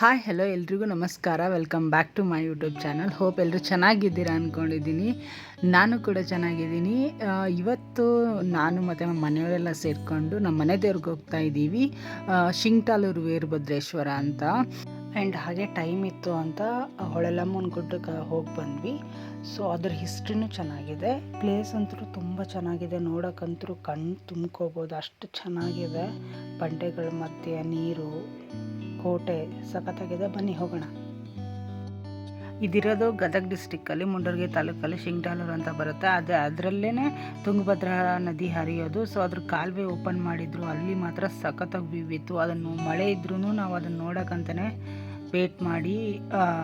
Hi hello ಎಲ್ರಿಗೂ ನಮಸ್ಕಾರ. Welcome back to my YouTube channel hope ಎಲ್ಲರೂ ಚೆನ್ನಾಗಿದ್ದೀರಾ ಅಂದ್ಕೊಂಡಿದ್ದೀನಿ ನಾನು ಕೂಡ ಚೆನ್ನಾಗಿದ್ದೀನಿ. ಇವತ್ತು ನಾನು ಮತ್ತು ನಮ್ಮ ಮನೆಯವರೆಲ್ಲ ಸೇರಿಕೊಂಡು ನಮ್ಮ ಮನೆ ದೇವ್ರಿಗೆ ಹೋಗ್ತಾ ಇದ್ದೀವಿ. ಶಿಂಗ್ಟಾಲೂರು ವೀರಭದ್ರೇಶ್ವರ ಅಂತ. ಆ್ಯಂಡ್ ಹಾಗೆ ಟೈಮ್ ಇತ್ತು ಅಂತ ಹೊಳೆಲಮ್ಮನ ಗುಡ್ಡಕ್ಕೆ ಹೋಗಿ ಬಂದ್ವಿ. ಸೊ ಅದ್ರ ಹಿಸ್ಟ್ರಿನೂ ಚೆನ್ನಾಗಿದೆ. ಪ್ಲೇಸ್ ಅಂತೂ ತುಂಬ ಚೆನ್ನಾಗಿದೆ. ನೋಡೋಕ್ಕಂತೂ ಕಣ್ಣು ತುಂಬ್ಕೋಬೋದು. ಅಷ್ಟು ಚೆನ್ನಾಗಿದೆ. ಬಂಡೆಗಳ ಮಧ್ಯೆ, ನೀರು, ಕೋಟೆ ಸಖತ್ತಾಗಿದೆ. ಬನ್ನಿ, ಹೋಗೋಣ. ಇದಿರೋದು ಗದಗ ಡಿಸ್ಟಿಕ್ಕಲ್ಲಿ, ಮುಂಡರ್ಗಿ ತಾಲೂಕಲ್ಲಿ ಶಿಂಗ್ಡಾಲೂರು ಅಂತ ಬರುತ್ತೆ. ಅದು ಅದರಲ್ಲೇ ತುಂಗಭದ್ರಾ ನದಿ ಹರಿಯೋದು. ಸೊ ಅದ್ರ ಕಾಲುವೆ ಓಪನ್ ಮಾಡಿದ್ರು. ಅಲ್ಲಿ ಮಾತ್ರ ಸಖತ್ತಾಗಿ ಇತ್ತು. ಅದನ್ನು ಮಳೆ ಇದ್ರೂ ನಾವು ಅದನ್ನು ನೋಡೋಕ್ಕಂತಲೇ ವೇಟ್ ಮಾಡಿ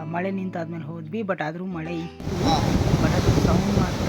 ಮಳೆ ನಿಂತಾದ್ಮೇಲೆ ಹೋದ್ವಿ ಬಟ್ ಆದರೂ ಮಳೆ ಇತ್ತು. ಬಟ್ ಅದು ಸೌಂಡ್ ಮಾತ್ರ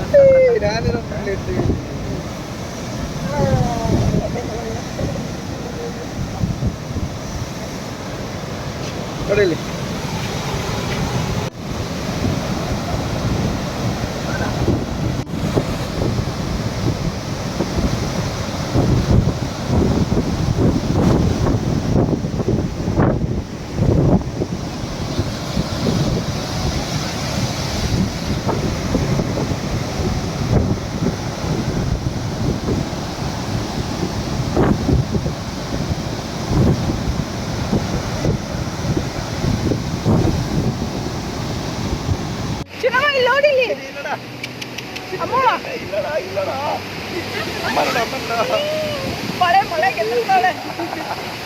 ಮಳೆ ಮಳೆ ಗೆಲ್ತಾಳೆ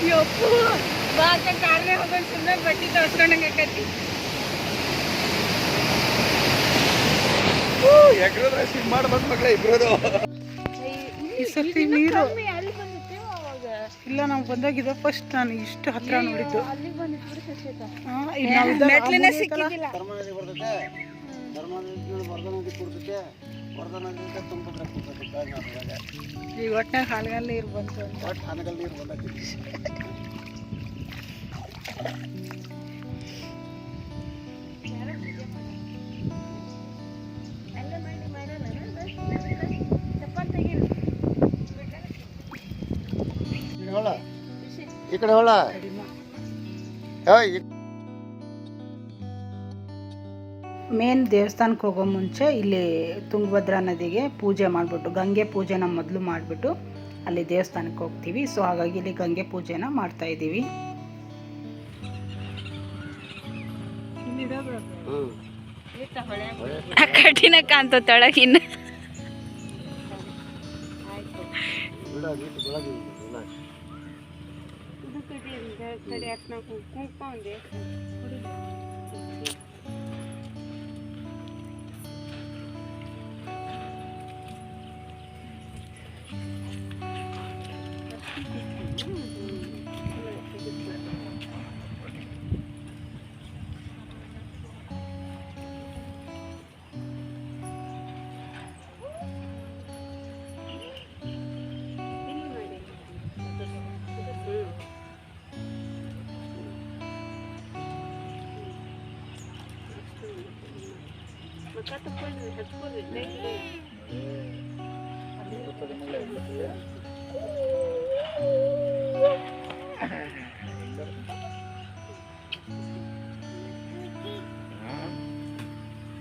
ಯಪ್ಪು ಬಾಕ ಹೋಗೋಣ. ಸುಮ್ಮನೆ ಬಟ್ಟಿ ತೋರಿಸ್ಕೊಂಡಂಗೆ ಆಕೈತಿ ಎಗ್ರದ್ರೆ ಸ್ವಿಮ್ ಮಾಡಿ ಬಂದ್ ಮಕ್ಳೆ ಇಬ್ರದು. ಈ ಸರ್ತಿ ನೀರು ಇಲ್ಲ ನಾವು ಬಂದಾಗಿದೆ ಫಸ್ಟ್ ನಾನು ಇಷ್ಟು ಹತ್ರ ನೋಡಿದ್ದು. ಮೆಟ್ಲಿನ ಈ ಒಟ್ಟಿನಾಗ ಹಾಲ್ಗಲ್ ನೀರು ಬಂತು ಒಟ್ಟು ಹಾಲ್ಗಲ್ ನೀರು ಬಂದೈತಿ ಈ ಕಡೆ ಹೊಳ. ಏಯ್ ಮೇನ್ ದೇವಸ್ಥಾನಕ್ಕೆ ಹೋಗೋ ಮುಂಚೆ ಇಲ್ಲಿ ತುಂಗಭದ್ರಾ ನದಿಗೆ ಪೂಜೆ ಮಾಡಿಬಿಟ್ಟು ಗಂಗೆ ಪೂಜೆನ ಮೊದಲು ಮಾಡಿಬಿಟ್ಟು ಅಲ್ಲಿ ದೇವಸ್ಥಾನಕ್ಕೆ ಹೋಗ್ತೀವಿ. ಸೊ ಹಾಗಾಗಿ ಇಲ್ಲಿ ಗಂಗೆ ಪೂಜೆನ ಮಾಡ್ತಾ ಇದ್ದೀವಿ. ಕಠಿಣ ಕಾಂತ ತೊಳಗಿನ. ಒಂದೇ ಇಟ್ಟು ಬೆಳಗ್ಗೆ ಇದೆ, ಎಲ್ಲ. ಹಾ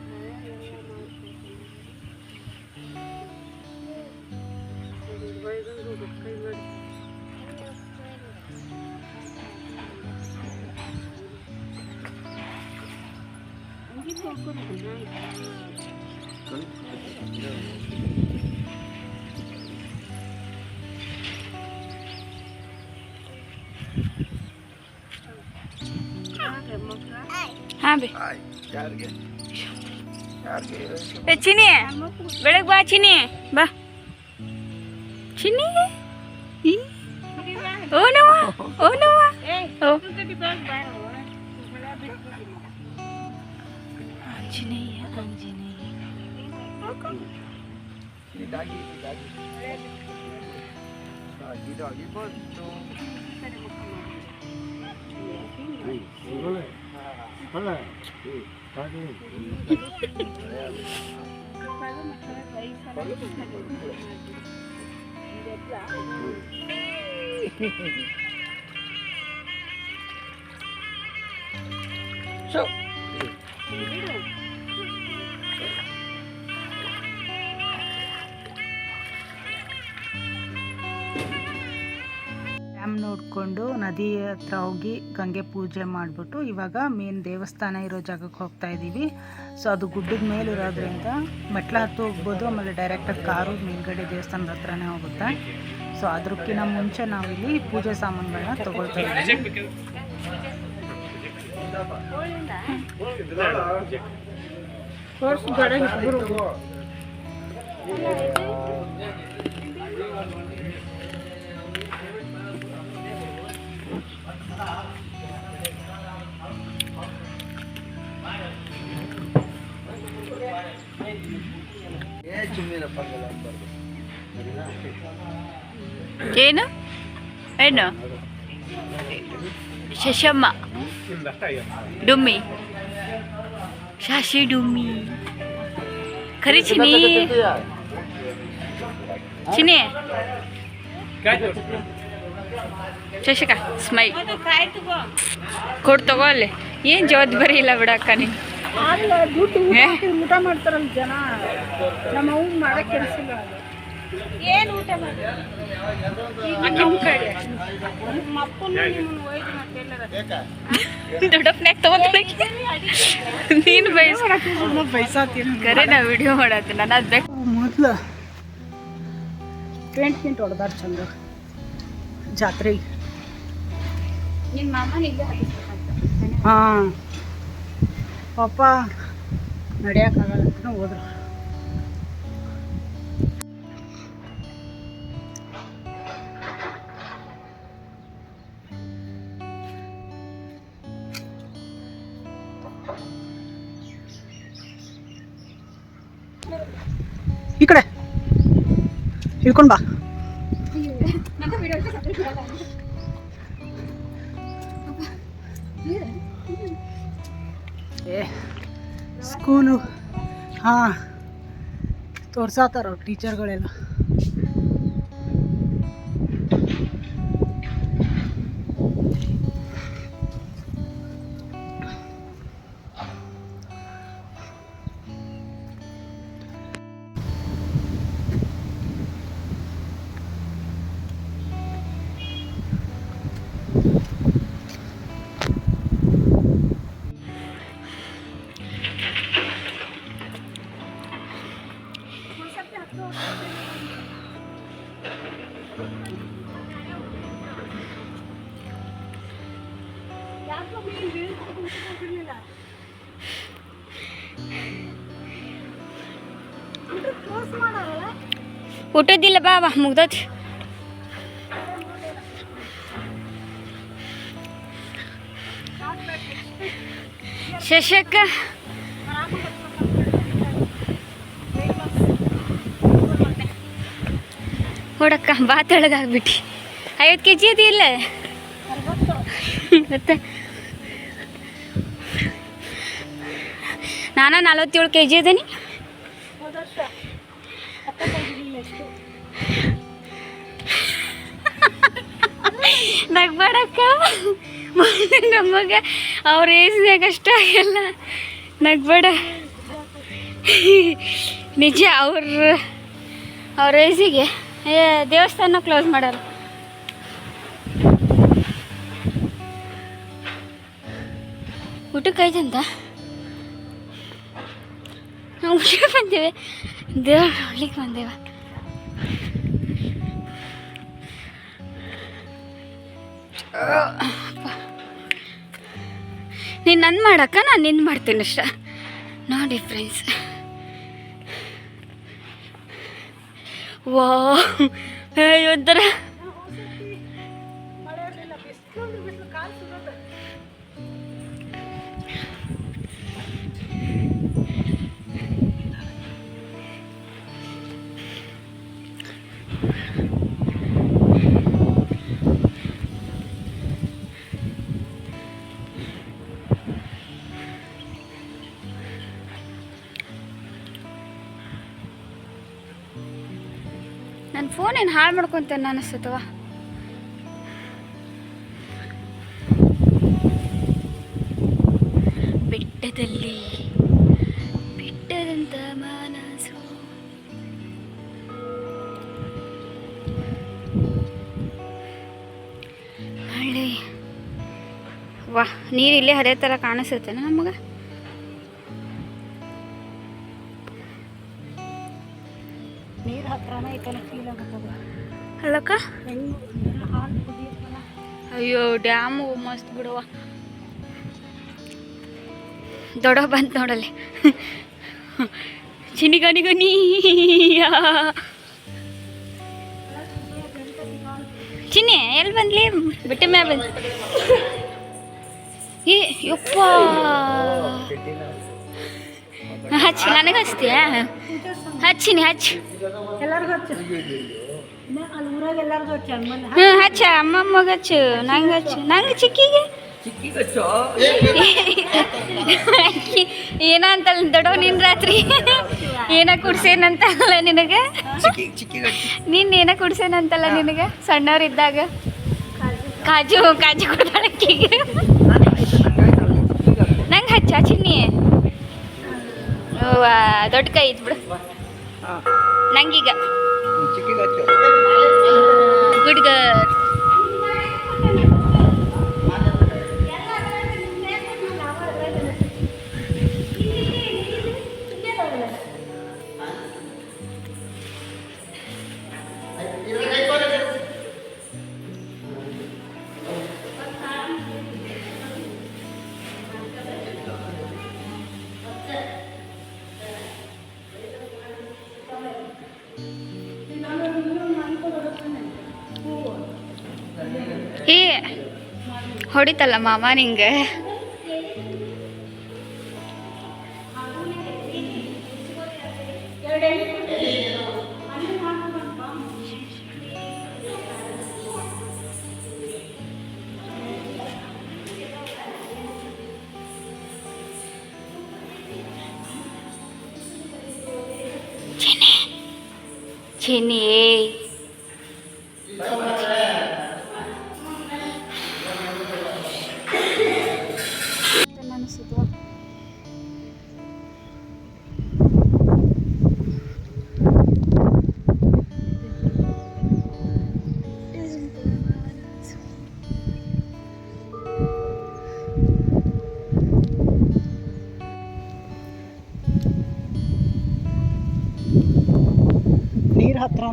ಬೇ ಆಯ್, ಯಾರಿಗೆ ಯಾರಿಗೆ ಏ ಚಿನಿ ಬೆಳಗ್ಗೆ ಬಾ. ಚಿನಿ ಬಾ ಚಿನಿ ಈ ಡಾಗಿ ಈ ಡಾಗಿ ಡಾಗಿ. ಡ್ಯಾಮ್ ನೋಡಿಕೊಂಡು ನದಿ ಹತ್ರ ಹೋಗಿ ಗಂಗೆ ಪೂಜೆ ಮಾಡಿಬಿಟ್ಟು ಇವಾಗ ಮೇನ್ ದೇವಸ್ಥಾನ ಇರೋ ಜಾಗಕ್ಕೆ ಹೋಗ್ತಾ ಇದ್ದೀವಿ. ಸೊ ಅದು ಗುಡ್ಡದ ಮೇಲೆ ಇರೋದ್ರಿಂದ ಮೆಟ್ಲ ಹತ್ತು ಹೋಗ್ಬೋದು, ಆಮೇಲೆ ಡೈರೆಕ್ಟಾಗಿ ಕಾರು ಮೇಲ್ಗಡೆ ದೇವಸ್ಥಾನದ ಹತ್ರನೇ ಹೋಗುತ್ತೆ. ಸೊ ಅದಕ್ಕಿಂತ ಮುಂಚೆ ನಾವಿಲ್ಲಿ ಪೂಜೆ ಸಾಮಾನುಗಳನ್ನ ತೊಗೊಳ್ತಾ ಏನು ಏನು ಶಶಮ್ಮ ಡುಮ್ಮಿ ಶಾಶಿ ಡುಮ್ಮಿ ಖರಿ ಚಿನಿ ಚಿನಿ ಶಶಿಕ ಸ್ಮೈಲ್ ಕೊಡ್ ತಗೋ ಅಲ್ಲಿ. ಏನು ಜವಾಬ್ದಾರಿ ಇಲ್ಲ ಬಿಡಕ್ಕ ನೀನು? ಊಟ ಮಾಡ್ತಾರಲ್ಲ ಜನ. ನಮ್ಮ ಅವ್ನು ಮಾಡೋ ಕೆಲಸ ಇಲ್ಲ ಏನು ಊಟ ದೊಡ್ಡಪ್ಪನ್ಯಾಗ ನೀನು ಬಯಸ್ ಬೈಸಾತೀನಿ ಕರೆ ನಾ ವಿಡಿಯೋ ಮಾಡತ್ತೆ ನಾನು ಅದು ಬೇಕು ಮೊದಲು ಪೇಂಟ್ ಹೊಡೆದಾರ ಚಂದ ಜಾತ್ರೆಗೆ ಹಾಂ. ಪಾಪ ನಡೆಯೋಕ್ಕಾಗಲ್ಲ ಹೋದ್ರು. ಈ ಕಡೆ. ಹಿಡ್ಕೊಂಡು ಬಾ. ಸ್ಕೂಲು ಹಾಂ ತೋರ್ಸಾತಾರ ಟೀಚರ್ಗಳೆಲ್ಲ ಊಟದಿಲ್ಲ ಬಾ ಬಾ ಮುಗ್ದೋತಿ ಶಶಕ್ಕ ಹೊಡಕ್ಕ ಬಾ ತೆಳಗಾಗ್ಬಿಟ್ಟು ಐವತ್ತು ಕೆ ಜಿ ಅದಿಲ್ಲ ಮತ್ತೆ ನಾನು ನಲವತ್ತೇಳು ಕೆ ಜಿ ಅದೇನಿ ನಗ್ಬೇಡಕ್ಕ. ನಮಗೆ ಅವ್ರ ಏಜ್ನಾಗ ಅಷ್ಟ ಎಲ್ಲ ನಗ್ಬೇಡ. ನಿಜ ಅವ್ರ ಅವ್ರ ಏಜಿಗೆ ದೇವಸ್ಥಾನ ಕ್ಲೋಸ್ ಮಾಡಲ್ಲ. ಊಟಕ್ಕೆ ಆಯ್ತಂತ ನಾವು ಹುಷಾರು ಬಂದೇವೆ. ದೇವ್ರ ನೋಡ್ಲಿಕ್ಕೆ ಬಂದೇವೆ. ನೀನು ನನ್ನ ಮಾಡಕ್ಕ ನಾನು ನಿಂದು ಮಾಡ್ತೀನಿ ಅಷ್ಟ. ನೋ ಡಿಫ್ರೆನ್ಸ್ ವಾ ಒಂಥರ. ಫೋನ್ ಏನು ಹಾಳು ಮಾಡ್ಕೊತೇನೆ ಅನಿಸ್ತತವ ಬೆಟ್ಟದಲ್ಲಿ ಬೆಟ್ಟದಂತ ಮನಸ್ಸು. ಮಳೆ ವಾ ನೀರಿಲ್ಲೇ ಹರಿಯೋ ಥರ ಕಾಣಿಸುತ್ತೆ ನಮಗೆ. ಅಲ್ಲಕ್ಕ ಅಯ್ಯೋ ಡ್ಯಾಮು ಮಸ್ತ್ ಬಿಡುವ. ದೊಡ್ಡ ಬಂತು ನೋಡಲ್ಲಿ. ಚಿನಿಗನಿಗನಿ ಚಿನ್ನಿ ಎಲ್ಲಿ ಬಂದ್ಲಿ? ಬಿಟ್ಟ ಮ್ಯಾ ಬಂದ್. ಏ, ಯಪ್ಪ. ಹಚ್ಚಿ, ನನಗೆ ಹಚ್ತೀಯ? ಹಚ್ಚಿನಿ ಹಚ್ಚಿ. ಎಲ್ಲರಿಗೂ ಹಚ್ಚು. ಹ್ಞೂ ಹಚ್ಚ ಅಮ್ಮಮ್ಮಗೆ ಹಚ್ಚು. ನಂಗೆ ಹಚ್ಚು. ನಂಗೆ ಚಿಕ್ಕಿಗೆ? ಏನ ಅಂತಲ್ಲ ದೊಡ್ಡವ ನಿನ್ ರಾತ್ರಿ? ಏನ ಕುಡ್ಸೇನಂತಲ್ಲ ನಿನಗೆ? ನಿನ್ ಏನ ಕುಡ್ಸೇನಂತಲ್ಲ ನಿನಗೆ? ಸಣ್ಣವ್ರಿದ್ದಾಗ? ಕಾಜು ಕಾಜು ಕೊಡ್ತಾಳಕ್ಕಿಗೆ ನಂಗೆ ಹಚ್ಚ ಚಿನ್ನಿ. ದೊಡ್ಡ ಕೈ ಇದ್ಬಿಡು ಬಿಡು. ನಂಗೀಗ. ಗುಡ್ ಗರ್ ಹೊಡಿತಲ್ಲ ಮಾಮ ನಿಂಗೆ?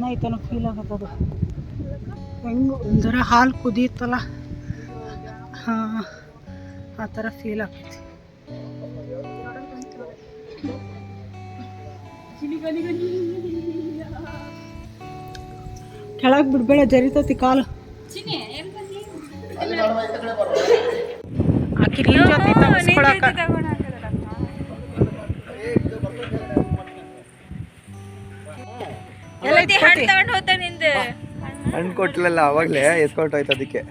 ಹತ್ರನ ಫೀಲ್ ಆಗತ್ತದು. ಹೆಂಗೆ ಒಂಥರ ಹಾಲು ಕುದಿಯುತ್ತಲ್ಲ ಹಾಂ ಆ ಥರ ಫೀಲ್ ಆಗ್ತೈತಿ. ಕೆಳಗೆ ಬಿಡ್ಬೇಡ ಜರಿತತಿ ಕಾಲು. ಆಕಿ ಜೊತೆ ತಗಸ್ಕೊಳಕ. ಕೊಟ್ಲಲ್ಲ ಅವಾಗಲೇ ಎಸ್ಕೊಟ್ ಹೋಯ್ತು ಅದಕ್ಕೆ.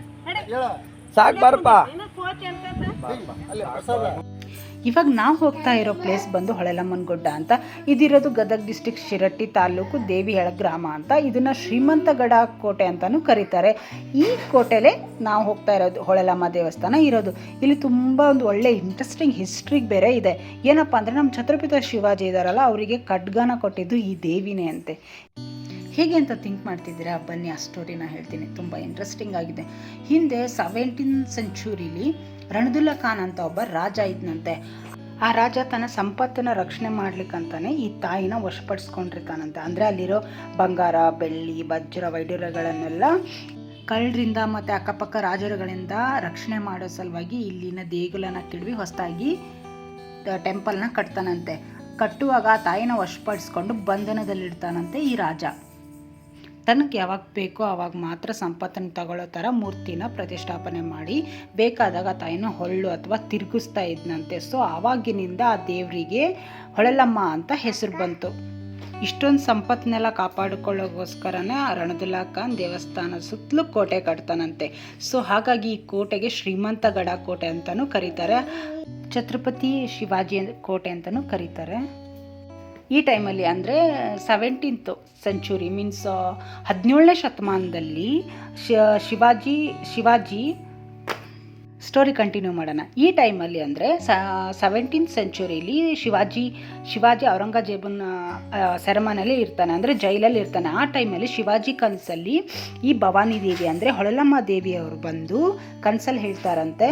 ಸಾಕು ಬಾರಪ್ಪ. ಇವಾಗ ನಾವು ಹೋಗ್ತಾ ಇರೋ ಪ್ಲೇಸ್ ಬಂದು ಹೊಳೆಲಮ್ಮನ ಗುಡ್ಡ ಅಂತ. ಇದಿರೋದು ಗದಗ ಡಿಸ್ಟಿಕ್ ಶಿರಟ್ಟಿ ತಾಲೂಕು ದೇವಿಹಳ ಗ್ರಾಮ ಅಂತ. ಇದನ್ನು ಶ್ರೀಮಂತಗಡ ಕೋಟೆ ಅಂತಲೂ ಕರೀತಾರೆ. ಈ ಕೋಟೆಲೇ ನಾವು ಹೋಗ್ತಾ ಇರೋದು ಹೊಳೆಲಮ್ಮ ದೇವಸ್ಥಾನ ಇರೋದು. ಇಲ್ಲಿ ತುಂಬ ಒಂದು ಒಳ್ಳೆ ಇಂಟ್ರೆಸ್ಟಿಂಗ್ ಹಿಸ್ಟ್ರಿಗೆ ಬೇರೆ ಇದೆ. ಏನಪ್ಪ ಅಂದರೆ ನಮ್ಮ ಛತ್ರಪಿತ ಶಿವಾಜಿ ಇದ್ದಾರಲ್ಲ ಅವರಿಗೆ ಖಡ್ಗನ ಕೊಟ್ಟಿದ್ದು ಈ ದೇವಿನೇ ಅಂತೆ. ಹೇಗೆ ಅಂತ ಥಿಂಕ್ ಮಾಡ್ತಿದ್ದೀರಾ? ಬನ್ನಿ, ಆ ಸ್ಟೋರಿನ ಹೇಳ್ತೀನಿ. ತುಂಬ ಇಂಟ್ರೆಸ್ಟಿಂಗ್ ಆಗಿದೆ. ಹಿಂದೆ ಸೆವೆಂಟೀನ್ ಸೆಂಚುರಿಲಿ ರಣದುಲ್ಲಾ ಖಾನ್ ಅಂತ ಒಬ್ಬ ರಾಜ ಇದ್ನಂತೆ. ಆ ರಾಜ ತನ್ನ ಸಂಪತ್ತನ್ನು ರಕ್ಷಣೆ ಮಾಡ್ಲಿಕ್ಕಂತಾನೆ ಈ ತಾಯಿನ ವಶಪಡಿಸ್ಕೊಂಡಿರ್ತಾನಂತೆ. ಅಂದರೆ ಅಲ್ಲಿರೋ ಬಂಗಾರ, ಬೆಳ್ಳಿ, ವಜ್ರ ವೈಡೂರ್ಯಗಳನ್ನೆಲ್ಲ ಕಳ್ಳರಿಂದ ಮತ್ತು ಅಕ್ಕಪಕ್ಕ ರಾಜರುಗಳಿಂದ ರಕ್ಷಣೆ ಮಾಡೋ ಸಲುವಾಗಿ ಇಲ್ಲಿನ ದೇಗುಲನ ಕೆಡವಿ ಹೊಸದಾಗಿ ಟೆಂಪಲ್ನ ಕಟ್ತಾನಂತೆ. ಕಟ್ಟುವಾಗ ಆ ತಾಯಿನ ವಶಪಡಿಸ್ಕೊಂಡು ಬಂಧನದಲ್ಲಿಡ್ತಾನಂತೆ ಈ ರಾಜ. ತನಗೆ ಯಾವಾಗ ಬೇಕೋ ಆವಾಗ ಮಾತ್ರ ಸಂಪತ್ತನ್ನು ತಗೊಳ್ಳೋ ಥರ ಮೂರ್ತಿನ ಪ್ರತಿಷ್ಠಾಪನೆ ಮಾಡಿ ಬೇಕಾದಾಗ ತಾಯಿನ ಹೊಳ್ಳು ಅಥವಾ ತಿರುಗಿಸ್ತಾ ಇದ್ನಂತೆ. ಸೊ ಆವಾಗಿನಿಂದ ಆ ದೇವರಿಗೆ ಹೊಳಲಮ್ಮ ಅಂತ ಹೆಸರು ಬಂತು. ಇಷ್ಟೊಂದು ಸಂಪತ್ತನ್ನೆಲ್ಲ ಕಾಪಾಡಿಕೊಳ್ಳೋಗೋಸ್ಕರನೇ ಆ ರಣದುಲ್ಲಾ ಖಾನ್ ದೇವಸ್ಥಾನ ಸುತ್ತಲೂ ಕೋಟೆ ಕಟ್ತಾನಂತೆ. ಸೊ ಹಾಗಾಗಿ ಈ ಕೋಟೆಗೆ ಶ್ರೀಮಂತ ಗಡ ಕೋಟೆ ಅಂತಲೂ ಕರೀತಾರೆ. ಛತ್ರಪತಿ ಶಿವಾಜಿ ಕೋಟೆ ಅಂತಲೂ ಕರೀತಾರೆ. ಈ ಟೈಮಲ್ಲಿ ಅಂದರೆ ಸೆವೆಂಟೀನ್ತ್ ಸೆಂಚುರಿ ಮೀನ್ಸ್ ಹದಿನೇಳನೇ ಶತಮಾನದಲ್ಲಿ ಶಿವಾಜಿ ಶಿವಾಜಿ ಸ್ಟೋರಿ ಕಂಟಿನ್ಯೂ ಮಾಡೋಣ. ಈ ಟೈಮಲ್ಲಿ ಅಂದರೆ ಸೆವೆಂಟೀನ್ ಸೆಂಚುರಿಲಿ ಶಿವಾಜಿ ಶಿವಾಜಿ ಔರಂಗಜೇಬನ ಸೆರೆಮನಲ್ಲಿ ಇರ್ತಾನೆ. ಅಂದರೆ ಜೈಲಲ್ಲಿ ಇರ್ತಾನೆ. ಆ ಟೈಮಲ್ಲಿ ಶಿವಾಜಿ ಕನಸಲ್ಲಿ ಈ ಭವಾನಿ ದೇವಿ ಅಂದರೆ ಹೊಳಲಮ್ಮ ದೇವಿಯವರು ಬಂದು ಕನಸಲ್ಲಿ ಹೇಳ್ತಾರಂತೆ,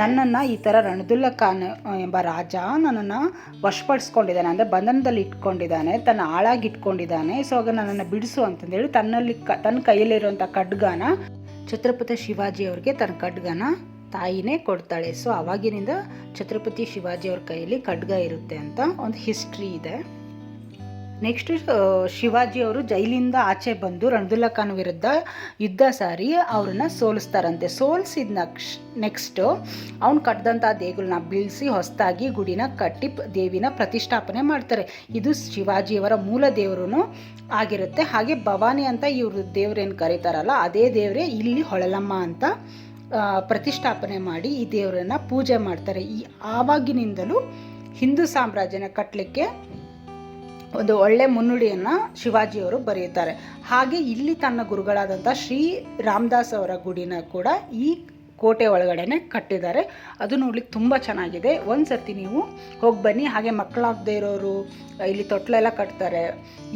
ನನ್ನನ್ನು ಈ ಥರ ರಣದುಲ್ಲ ಖಾನ್ ಎಂಬ ರಾಜ ನನ್ನನ್ನು ವಶಪಡಿಸ್ಕೊಂಡಿದ್ದಾನೆ. ಅಂದರೆ ಬಂಧನದಲ್ಲಿ ಇಟ್ಕೊಂಡಿದ್ದಾನೆ, ತನ್ನ ಆಳಾಗಿ ಇಟ್ಕೊಂಡಿದ್ದಾನೆ. ಸೊ ಆಗ ನನ್ನನ್ನು ಬಿಡಿಸು ಅಂತಂದೇಳಿ ತನ್ನಲ್ಲಿ ಕ, ತನ್ನ ಕೈಯಲ್ಲಿರುವಂಥ ಖಡ್ಗನ, ಛತ್ರಪತಿ ಶಿವಾಜಿ ಅವ್ರಿಗೆ ತನ್ನ ಖಡ್ಗನ ತಾಯಿನೇ ಕೊಡ್ತಾಳೆ. ಸೊ ಅವಾಗಿನಿಂದ ಛತ್ರಪತಿ ಶಿವಾಜಿಯವ್ರ ಕೈಯಲ್ಲಿ ಖಡ್ಗ ಇರುತ್ತೆ ಅಂತ ಒಂದು ಹಿಸ್ಟ್ರಿ ಇದೆ. ನೆಕ್ಸ್ಟ್ ಶಿವಾಜಿ ಅವರು ಜೈಲಿಂದ ಆಚೆ ಬಂದು ರಣದುಲ್ಲಾ ಖಾನ್ ವಿರುದ್ಧ ಯುದ್ಧ ಸಾರಿ ಅವ್ರನ್ನ ಸೋಲಿಸ್ತಾರಂತೆ. ಸೋಲ್ಸಿದ ನಕ್ಷ ನೆಕ್ಸ್ಟು ಅವ್ನು ಕಟ್ಟಿದಂಥ ದೇಗುಲನ್ನ ಬೀಳಿಸಿ ಹೊಸದಾಗಿ ಗುಡಿನ ಕಟ್ಟಿ ದೇವಿನ ಪ್ರತಿಷ್ಠಾಪನೆ ಮಾಡ್ತಾರೆ. ಇದು ಶಿವಾಜಿಯವರ ಮೂಲ ದೇವರು ಆಗಿರುತ್ತೆ. ಹಾಗೆ ಭವಾನಿ ಅಂತ ಇವರು ದೇವ್ರೇನು ಕರೀತಾರಲ್ಲ, ಅದೇ ದೇವರೇ ಇಲ್ಲಿ ಹೊಳಲಮ್ಮ ಅಂತ ಪ್ರತಿಷ್ಠಾಪನೆ ಮಾಡಿ ಈ ದೇವರನ್ನ ಪೂಜೆ ಮಾಡ್ತಾರೆ. ಈ ಆವಾಗಿನಿಂದಲೂ ಹಿಂದೂ ಸಾಮ್ರಾಜ್ಯನ ಕಟ್ಟಲಿಕ್ಕೆ ಒಂದು ಒಳ್ಳೆ ಮುನ್ನುಡಿಯನ್ನು ಶಿವಾಜಿಯವರು ಬರೆಯುತ್ತಾರೆ. ಹಾಗೆ ಇಲ್ಲಿ ತನ್ನ ಗುರುಗಳಾದಂಥ ಶ್ರೀ ರಾಮದಾಸ್ ಅವರ ಗುಡಿನ ಕೂಡ ಈ ಕೋಟೆ ಒಳಗಡೆನೆ ಕಟ್ಟಿದ್ದಾರೆ. ಅದು ನೋಡ್ಲಿಕ್ಕೆ ತುಂಬ ಚೆನ್ನಾಗಿದೆ. ಒಂದು ಸರ್ತಿ ನೀವು ಹೋಗಿ ಬನ್ನಿ. ಹಾಗೆ ಮಕ್ಕಳಾಗದೇ ಇರೋರು, ಇಲ್ಲಿ ತೊಟ್ಲೆಲ್ಲ ಕಟ್ತಾರೆ.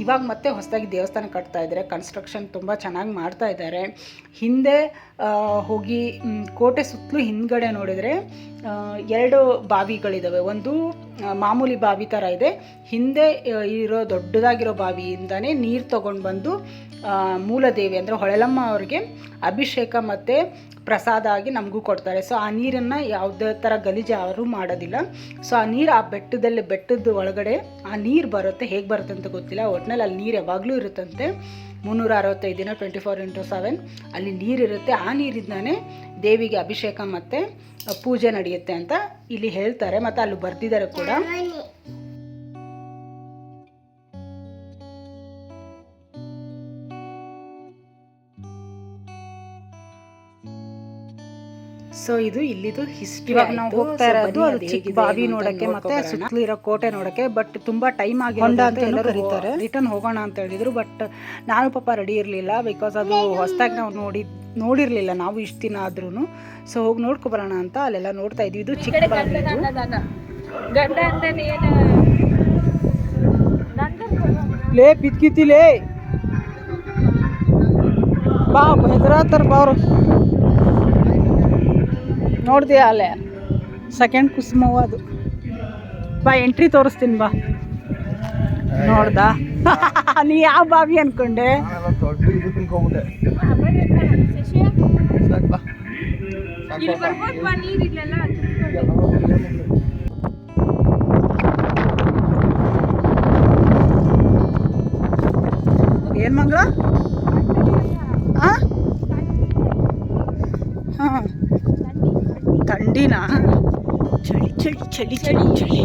ಇವಾಗ ಮತ್ತೆ ಹೊಸದಾಗಿ ದೇವಸ್ಥಾನ ಕಟ್ತಾ ಇದ್ದಾರೆ. ಕನ್ಸ್ಟ್ರಕ್ಷನ್ ತುಂಬ ಚೆನ್ನಾಗಿ ಮಾಡ್ತಾ ಇದ್ದಾರೆ. ಹಿಂದೆ ಹೋಗಿ ಕೋಟೆ ಸುತ್ತಲೂ ಹಿಂದ್ಗಡೆ ನೋಡಿದರೆ ಎರಡು ಬಾವಿಗಳಿದ್ದಾವೆ ಒಂದು ಮಾಮೂಲಿ ಬಾವಿ ಥರ ಇದೆ. ಹಿಂದೆ ಇರೋ ದೊಡ್ಡದಾಗಿರೋ ಬಾವಿಯಿಂದನೇ ನೀರು ತೊಗೊಂಡು ಬಂದು ಮೂಲದೇವಿ ಅಂದರೆ ಹೊಳೆಲಮ್ಮ ಅವ್ರಿಗೆ ಅಭಿಷೇಕ ಮತ್ತು ಪ್ರಸಾದ ಆಗಿ ನಮಗೂ ಕೊಡ್ತಾರೆ. ಸೊ ಆ ನೀರನ್ನು ಯಾವುದೇ ಥರ ಗಲೀಜು ಯಾರೂ ಮಾಡೋದಿಲ್ಲ. ಸೊ ಆ ನೀರು ಆ ಬೆಟ್ಟದಲ್ಲಿ ಬೆಟ್ಟದ ಒಳಗಡೆ ಆ ನೀರು ಬರುತ್ತೆ. ಹೇಗೆ ಬರುತ್ತೆ ಅಂತ ಗೊತ್ತಿಲ್ಲ. ಒಟ್ಟಿನಲ್ಲಿ ಅಲ್ಲಿ ನೀರು ಯಾವಾಗಲೂ ಇರುತ್ತಂತೆ. ಮುನ್ನೂರ ಅರವತ್ತೈದು ದಿನ ಟ್ವೆಂಟಿ ಫೋರ್ ಇಂಟು ಸೆವೆನ್ ಅಲ್ಲಿ ನೀರಿರುತ್ತೆ ಆ ನೀರಿಂದನೇ ದೇವಿಗೆ ಅಭಿಷೇಕ ಮತ್ತು ಪೂಜೆ ನಡೆಯುತ್ತೆ ಅಂತ ಇಲ್ಲಿ ಹೇಳ್ತಾರೆ. ಮತ್ತು ಅಲ್ಲಿ ಬರ್ತಿದ್ದಾರೆ ಕೂಡ. ಸೊ ಇದು ಇಲ್ಲಿದು ಹಿಸ್ಟ್ರಿ ಇವಾಗ ನಾವು ಹೋಗ್ತಾ ಇರೋದು ಅದು ಚಿಕ್ಕ ಬಾವಿ ನೋಡಕ್ಕೆ ಮತ್ತೆ ಸುತ್ತಲೂ ಇರೋ ಕೋಟೆ ನೋಡಕ್ಕೆ ಬಟ್ ತುಂಬಾ ಟೈಮ್ ಆಗಿ ಹೊಂಡ ಅಂತ ಎಲ್ಲರೂ ಕರೀತಾರೆ. ರಿಟರ್ನ್ ಹೋಗೋಣ ಅಂತ ಹೇಳಿದ್ರು ಬಟ್ ನಾನು ಪಾಪ ರೆಡಿ ಇರಲಿಲ್ಲ ಬಿಕಾಸ್ ಅದು ಹೊಸದಾಗಿ ನಾವು ನೋಡಿ ನೋಡಿರ್ಲಿಲ್ಲ ನಾವು ಇಷ್ಟು ದಿನ ಆದ್ರೂ ಸೊ ಹೋಗಿ ನೋಡ್ಕೊ ಬರೋಣ ಅಂತ ಅಲ್ಲೆಲ್ಲ ನೋಡ್ತಾ ಇದ್ವಿ. ಇದು ಚಿಕ್ಕ ಬಾವಿ. ಗಂಡ ಅಂತಾನೆ ಏನು? ಲೇ ಬಾ ಹೆದರಾತಾರ ಬಾವ್ರು ನೋಡ್ತೀಯ ಅಲ್ಲೇ? ಸೆಕೆಂಡ್ ಕುಸುಮವ ಅದು. ಬಾ ಎಂಟ್ರಿ ತೋರಿಸ್ತೀನಿ ಬಾ. ನೋಡ್ದ? ನೀ ಯಾವ ಬಾವಿ ಅನ್ಕೊಂಡೆ? ದೊಡ್ಡ ಇದು ತಿನ್ಕೊಂಬಿಟ್ಟೆ ಸಾಕ್ ಬಾ. ಸಾಕ್ ಇಲ್ಲಿ ಬಾ. ಬರ್ಬೋದು ಬಾ ನೀರ್ ಇಲ್ಲೆಲ್ಲ ಏನ್ ಮಂಗಳ ಹಾಂ ಥಂಡಿನ ಚಳಿ ಚಳಿ ಚಳಿ ಚಳಿ ಚಳಿ.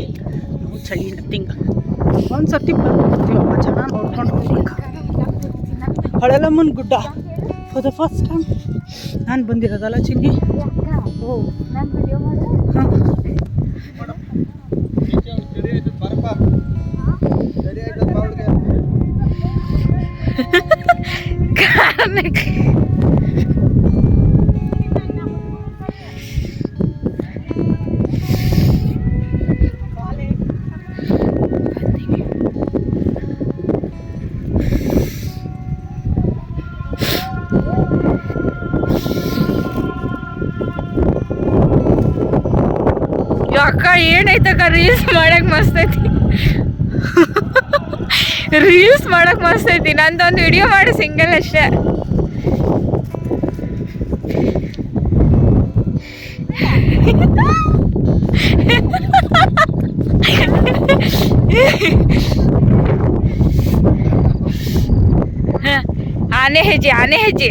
ನಾವು ಚಳಿ ನಥಿಂಗ್ ಒಂದು ಸರ್ತಿ ಬರ್ತೀವಪ್ಪ ಚೆನ್ನಾಗಿ ನೋಡ್ಕೊಂಡು ಹೋಗ್ಬೇಕು ಹೊಳೆಲಮ್ಮನ ಗುಡ್ಡ. ಫಾರ್ ದ ಫಸ್ಟ್ ಟೈಮ್ ನಾನು ಬಂದಿರೋದಲ್ಲ ಚಿನ್ನಿ? ಓ ಹಾಂ. ಚಳಿ ರೀಲ್ಸ್ ಮಾಡಕ್ ಮಸ್ತ್ ಐತಿ ರೀಲ್ಸ್ ಮಾಡಕ್ ಮಸ್ತ್ ಐತಿ ನಂದೊಂದು ವಿಡಿಯೋ ಮಾಡಿ ಸಿಂಗಲ್ ಅಷ್ಟೇ ಹ, ಆನೆ ಹೆಜ್ಜೆ ಆನೆ ಹೆಜ್ಜೆ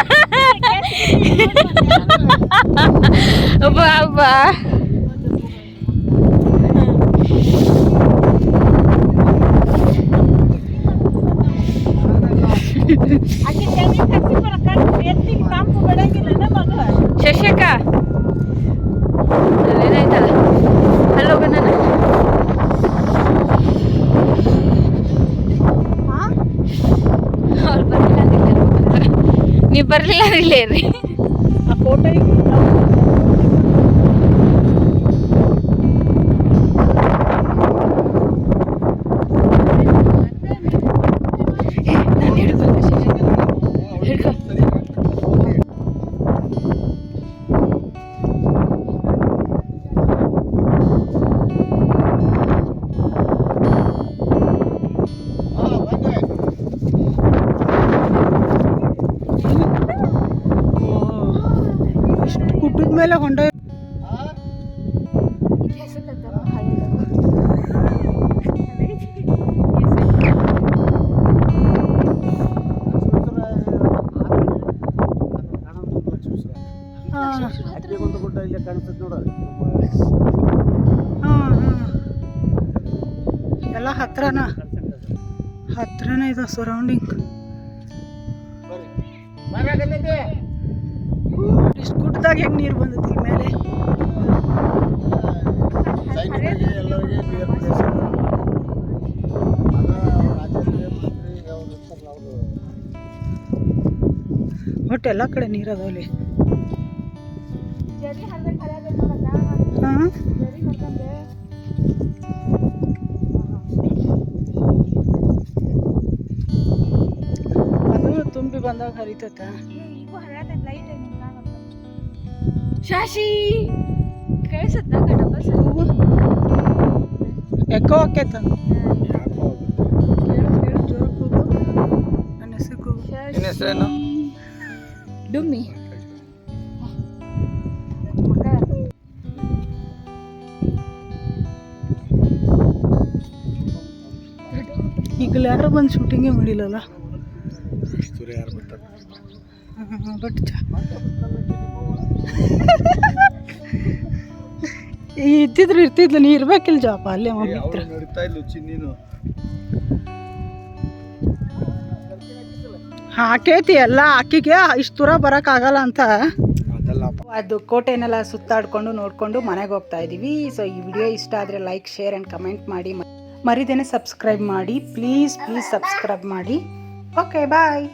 ಕೇಳ್ತೀನಿ ಬಾಬಾ ಶಶಕ ಅಲ್ಲೇನಾಯ್ತಲ್ಲ ಅಲ್ಲಿ ಹೋಗೋಣ ಅವ್ರು ಬರಲಿಲ್ಲ ನೀವು ಬರಲಿಲ್ಲ ಇಲ್ಲೇ ರೀ ಆ ಫೋಟೋ ನಾನು ಹಿಡ್ಕೊಂಡೆ ಶಶಕ ಹಿಡ್ಕೊ ಇಷ್ಟು ಹಾಂ ಹಾಂ. ಎಲ್ಲ ಹತ್ರನ? ಹತ್ರನೇ ಇದೆ ಸರೌಂಡಿಂಗ್ ಒಟ್ಟು ಎಲ್ಲ ಕಡೆ ನೀರು ಅದಾವಲ್ಲಿ ಹಾಂ? ಅದು ತುಂಬಿ ಬಂದಾಗ ಹರಿತೈತ? ಶಾಶಿ! ಕೇಳಿಸತ್ತ ಎಕ್ಕೋ ಆಕೈತ. ಯಾಕೋ ಕೇಳು ಕೇಳು ಜೋರ ಕೂಗು. ನನ್ನ ಹೆಸರು ಡುಮ್ಮಿ ಈಗಲ್ಲ ಯಾರು ಬಂದು ಶೂಟಿಂಗೇ ಮಾಡಿಲ್ಲಲ್ಲ? ಬಟ್ ಚ ಇದ್ದಿದ್ರು ಇರ್ತಿದ್ಲು. ನೀ ಇರ್ಬೇಕಿಲ್ಲ ಜಾಪ ಅಲ್ಲೇ ಮಮ್ಮಿ ಹಾಕೈತಿ ಎಲ್ಲ ಅಕ್ಕಿಗೆ ಇಷ್ಟು ದೂರ ಬರೋಕ್ಕಾಗಲ್ಲ ಅಂತ. ಅದು ಕೋಟೆನೆಲ್ಲ ಸುತ್ತಾಡ್ಕೊಂಡು ನೋಡಿಕೊಂಡು ಮನೆಗೆ ಹೋಗ್ತಾ ಇದ್ದೀವಿ ಸೊ ಈ ವಿಡಿಯೋ ಇಷ್ಟ ಆದರೆ ಲೈಕ್ ಶೇರ್ ಆ್ಯಂಡ್ ಕಮೆಂಟ್ ಮಾಡಿ. ಮರಿದೇನೆ ಸಬ್ಸ್ಕ್ರೈಬ್ ಮಾಡಿ. ಪ್ಲೀಸ್ ಪ್ಲೀಸ್ ಸಬ್ಸ್ಕ್ರೈಬ್ ಮಾಡಿ. Okay bye